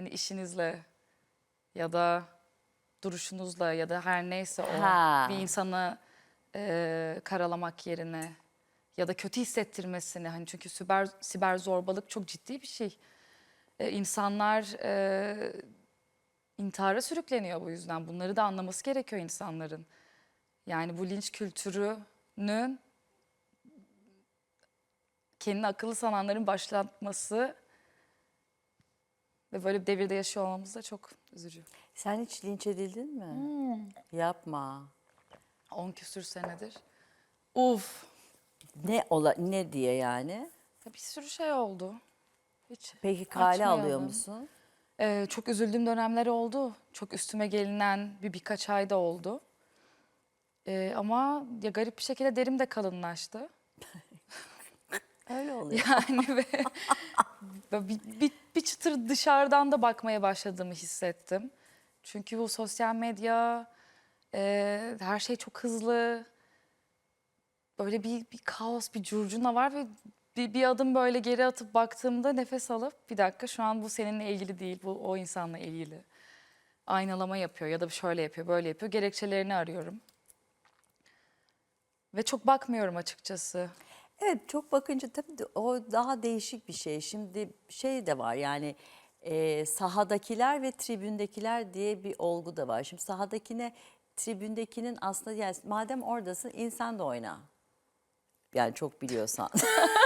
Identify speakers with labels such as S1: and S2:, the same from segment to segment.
S1: Hani işinizle ya da duruşunuzla ya da her neyse o
S2: Ha.
S1: bir insanı e, karalamak yerine ya da kötü hissettirmesini hani çünkü siber siber zorbalık çok ciddi bir şey. E, insanlar e, intihara sürükleniyor bu yüzden. Bunları da anlaması gerekiyor insanların. Yani bu linç kültürünün kendini akıllı sananların başlatması ve böyle bir devirde yaşıyor olmamız da çok üzücü.
S2: Sen hiç linç edildin mi?
S1: Hmm.
S2: Yapma.
S1: 10 küsür senedir. Uf.
S2: Ne ola ne diye yani?
S1: Ya bir sürü şey oldu. Hiç
S2: Peki kale alıyor musun?
S1: Ee, çok üzüldüğüm dönemler oldu. Çok üstüme gelinen bir birkaç ayda oldu. Ee, ama ya garip bir şekilde derim de kalınlaştı.
S2: Öyle oluyor.
S1: Yani ve ve bir, bir, bir çıtır dışarıdan da bakmaya başladığımı hissettim. Çünkü bu sosyal medya, e, her şey çok hızlı. Böyle bir, bir kaos, bir curcuna var ve bir, bir adım böyle geri atıp baktığımda nefes alıp bir dakika şu an bu seninle ilgili değil, bu o insanla ilgili. Aynalama yapıyor ya da şöyle yapıyor, böyle yapıyor. Gerekçelerini arıyorum. Ve çok bakmıyorum açıkçası.
S2: Evet çok bakınca tabii de o daha değişik bir şey. Şimdi şey de var yani e, sahadakiler ve tribündekiler diye bir olgu da var. Şimdi sahadakine tribündekinin aslında yani madem oradasın insan da oyna. Yani çok biliyorsan.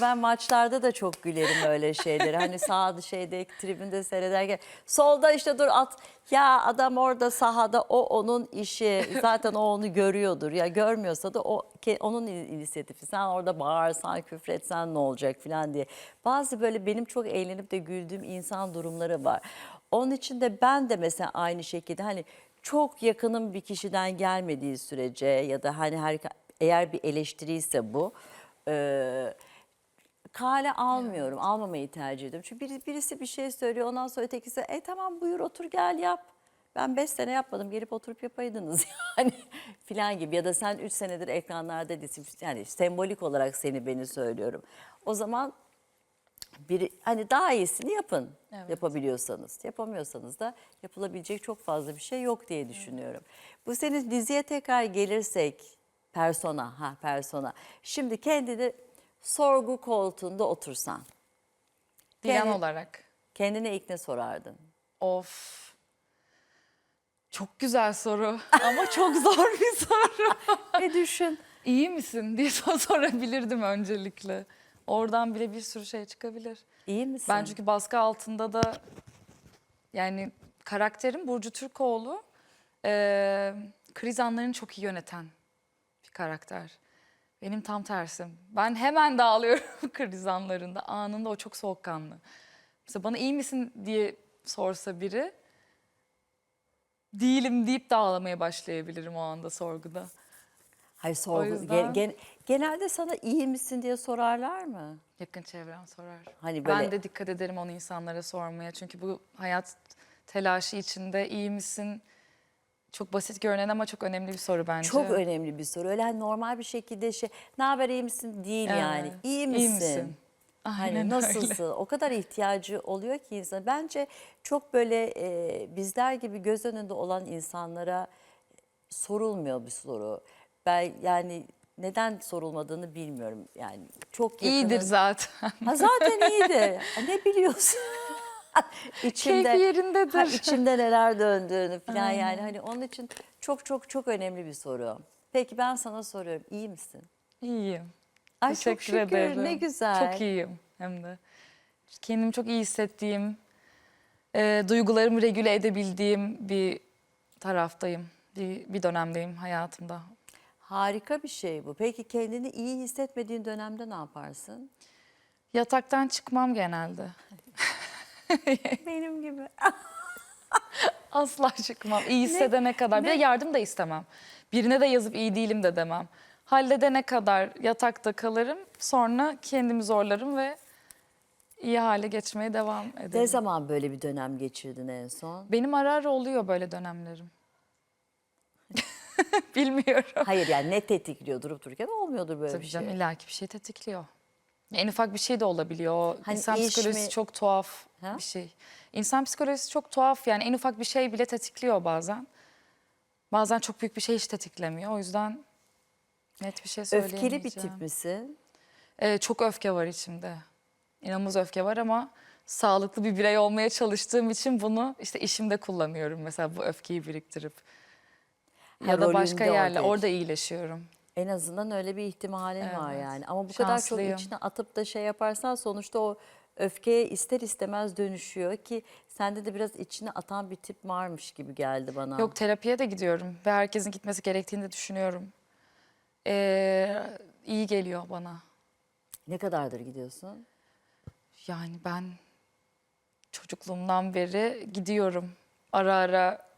S2: ben maçlarda da çok gülerim öyle şeyleri. Hani sağda şeyde tribünde seyrederken solda işte dur at. Ya adam orada sahada o onun işi. Zaten o onu görüyordur. Ya görmüyorsa da o onun in- inisiyatifi. Sen orada bağırsan, küfretsen ne olacak falan diye. Bazı böyle benim çok eğlenip de güldüğüm insan durumları var. Onun için de ben de mesela aynı şekilde hani çok yakınım bir kişiden gelmediği sürece ya da hani her, eğer bir eleştiriyse bu e, kale almıyorum. Almamayı tercih ediyorum. Çünkü biri- birisi bir şey söylüyor ondan sonra ötekisi e tamam buyur otur gel yap. Ben beş sene yapmadım gelip oturup yapaydınız yani filan gibi ya da sen üç senedir ekranlarda dizi yani sembolik olarak seni beni söylüyorum. O zaman bir hani daha iyisini yapın
S1: Evet.
S2: yapabiliyorsanız. Yapamıyorsanız da yapılabilecek çok fazla bir şey yok diye düşünüyorum. Bu senin diziye tekrar gelirsek persona ha persona. Şimdi kendini sorgu koltuğunda otursan
S1: Diyen
S2: Kendi-
S1: olarak.
S2: kendine ilk ne sorardın?
S1: Of. Çok güzel soru ama çok zor bir soru.
S2: Ne düşün?
S1: İyi misin diye sor- sorabilirdim öncelikle. Oradan bile bir sürü şey çıkabilir.
S2: İyi misin?
S1: Ben çünkü baskı altında da yani karakterim Burcu Türkoğlu eee kriz anlarını çok iyi yöneten bir karakter. Benim tam tersim. Ben hemen dağılıyorum kriz anlarında. Anında o çok soğukkanlı. Mesela bana iyi misin diye sorsa biri değilim deyip de ağlamaya başlayabilirim o anda sorguda.
S2: Hayır sorgu.
S1: yüzden-
S2: gen- gen- genelde sana iyi misin diye sorarlar mı?
S1: Yakın çevrem sorar.
S2: Hani
S1: Ben
S2: böyle-
S1: de dikkat ederim onu insanlara sormaya. Çünkü bu hayat telaşı içinde iyi misin? Çok basit görünen ama çok önemli bir soru bence.
S2: Çok önemli bir soru. Öyle hani normal bir şekilde şey ne haber iyi misin değil yani.
S1: Evet.
S2: İyi
S1: İyi
S2: misin?
S1: misin?
S2: Hani
S1: Aynen öyle.
S2: nasılsın? O kadar ihtiyacı oluyor ki insan. Bence çok böyle e, bizler gibi göz önünde olan insanlara sorulmuyor bir soru. Ben yani neden sorulmadığını bilmiyorum. Yani çok yakını-
S1: İyidir zaten.
S2: Ha zaten iyiydi. Ha, ne biliyorsun? içimde,
S1: Keyfi yerindedir.
S2: Ha, içimde neler döndüğünü falan yani. Hani onun için çok çok çok önemli bir soru. Peki ben sana soruyorum. iyi misin?
S1: İyiyim.
S2: Ay çok
S1: Teşekkür
S2: şükür.
S1: ederim.
S2: Ne güzel.
S1: Çok iyiyim hem de. Kendimi çok iyi hissettiğim, e, duygularımı regüle edebildiğim bir taraftayım. Bir, bir dönemdeyim hayatımda.
S2: Harika bir şey bu. Peki kendini iyi hissetmediğin dönemde ne yaparsın?
S1: Yataktan çıkmam genelde.
S2: Benim gibi.
S1: Asla çıkmam. İyi hissedene kadar. Bir de yardım da istemem. Birine de yazıp iyi değilim de demem. Halledene kadar yatakta kalırım. Sonra kendimi zorlarım ve iyi hale geçmeye devam
S2: Ne
S1: ederim.
S2: zaman böyle bir dönem geçirdin en son?
S1: Benim ara ara oluyor böyle dönemlerim. Bilmiyorum.
S2: Hayır yani ne tetikliyor durup dururken olmuyordur böyle
S1: Tabii
S2: bir
S1: canım
S2: şey.
S1: illaki bir şey tetikliyor. En ufak bir şey de olabiliyor.
S2: Hani
S1: İnsan
S2: iş
S1: psikolojisi
S2: mi?
S1: çok tuhaf.
S2: Ha?
S1: bir şey. İnsan psikolojisi çok tuhaf yani en ufak bir şey bile tetikliyor bazen. Bazen çok büyük bir şey hiç tetiklemiyor. O yüzden net bir şey söyleyemeyeceğim.
S2: Öfkeli bir tip misin?
S1: Ee, çok öfke var içimde. İnanılmaz öfke var ama sağlıklı bir birey olmaya çalıştığım için bunu işte işimde kullanıyorum. Mesela bu öfkeyi biriktirip.
S2: Ha,
S1: Ya da başka yerle orada iyileşiyorum.
S2: En azından öyle bir ihtimalin var
S1: Evet.
S2: yani. Ama bu kadar çok
S1: Şanslıyım.
S2: içine atıp da şey yaparsan sonuçta o öfkeye ister istemez dönüşüyor ki sende de biraz içine atan bir tip varmış gibi geldi bana.
S1: Yok terapiye de gidiyorum ve herkesin gitmesi gerektiğini de düşünüyorum. Ee, iyi geliyor bana.
S2: Ne kadardır gidiyorsun?
S1: Yani ben çocukluğumdan beri gidiyorum. Ara ara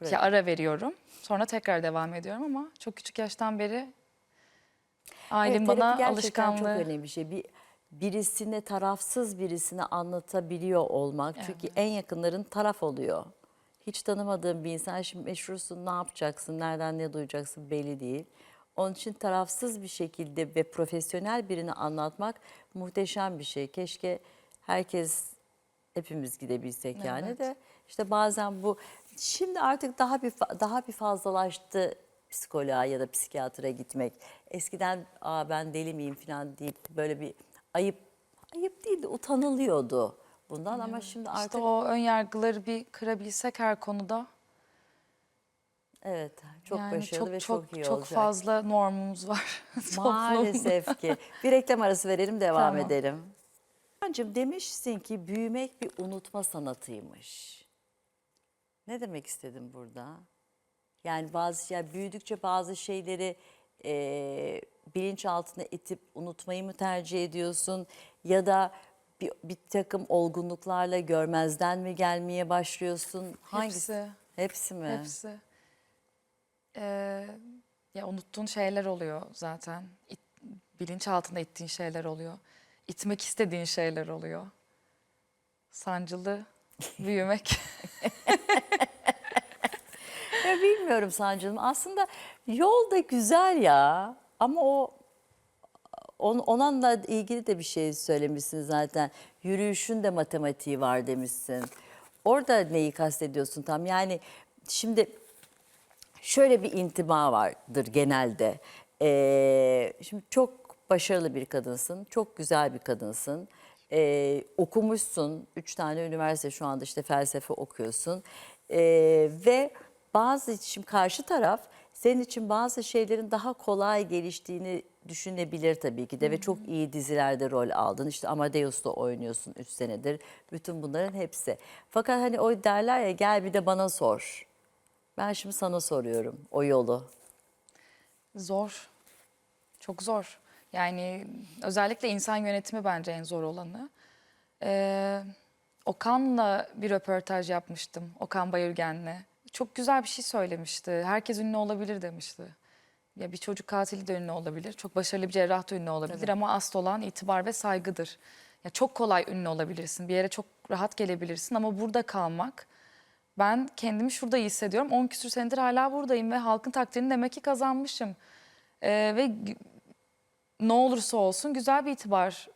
S2: Bırak.
S1: ya ara veriyorum. Sonra tekrar devam ediyorum ama çok küçük yaştan beri ailem
S2: Evet,
S1: bana alışkanlığı.
S2: çok önemli bir şey. Bir birisine tarafsız birisine anlatabiliyor olmak. Çünkü en yakınların taraf oluyor. Hiç tanımadığın bir insan şimdi meşhursun ne yapacaksın, nereden ne duyacaksın belli değil. Onun için tarafsız bir şekilde ve profesyonel birini anlatmak muhteşem bir şey. Keşke herkes hepimiz gidebilsek yani
S1: Evet.
S2: de işte bazen bu şimdi artık daha bir daha bir fazlalaştı psikoloğa ya da psikiyatra gitmek. Eskiden Aa, ben deli miyim falan deyip böyle bir ayıp ayıp değil de utanılıyordu bundan ama şimdi artık
S1: İşte o ön yargıları bir kırabilsek her konuda.
S2: evet çok
S1: yani
S2: başarılı
S1: çok
S2: ve
S1: çok
S2: çok, iyi
S1: çok
S2: olacak.
S1: fazla normumuz var.
S2: Maalesef ki. Bir reklam arası verelim devam
S1: Tamam.
S2: edelim. Hancım demişsin ki büyümek bir unutma sanatıymış. Ne demek istedim burada? Yani bazı ya büyüdükçe bazı şeyleri e, bilinçaltına itip unutmayı mı tercih ediyorsun? Ya da bir, bir takım olgunluklarla görmezden mi gelmeye başlıyorsun? Hangisi?
S1: Hepsi.
S2: Hepsi mi?
S1: Hepsi. Ee, ya unuttuğun şeyler oluyor zaten. İt, bilinç altında ittiğin şeyler oluyor. İtmek istediğin şeyler oluyor. Sancılı büyümek.
S2: Ya bilmiyorum Sancı'nım. Aslında yol da güzel ya. Ama o on, onunla ilgili de bir şey söylemişsin zaten. Yürüyüşün de matematiği var demişsin. Orada neyi kastediyorsun tam? Yani şimdi şöyle bir intiba vardır genelde. Ee, şimdi çok başarılı bir kadınsın, çok güzel bir kadınsın. Ee, okumuşsun, üç tane üniversite şu anda işte felsefe okuyorsun. Ee, ve bazı şimdi karşı taraf senin için bazı şeylerin daha kolay geliştiğini düşünebilir tabii ki de ve çok iyi dizilerde rol aldın. İşte Amadeus'ta oynuyorsun 3 senedir. Bütün bunların hepsi. Fakat hani o derler ya gel bir de bana sor. Ben şimdi sana soruyorum o yolu.
S1: Zor. Çok zor. Yani özellikle insan yönetimi bence en zor olanı. Ee, Okan'la bir röportaj yapmıştım. Okan Bayırgen'le. Çok güzel bir şey söylemişti. Herkes ünlü olabilir demişti. Ya bir çocuk katili de ünlü olabilir. Çok başarılı bir cerrah da ünlü olabilir ama asıl olan itibar ve saygıdır. Ya çok kolay ünlü olabilirsin. Bir yere çok rahat gelebilirsin ama burada kalmak ben kendimi şurada iyi hissediyorum. 10 küsür senedir hala buradayım ve halkın takdirini demek ki kazanmışım. Ee, ve ne olursa olsun güzel bir itibar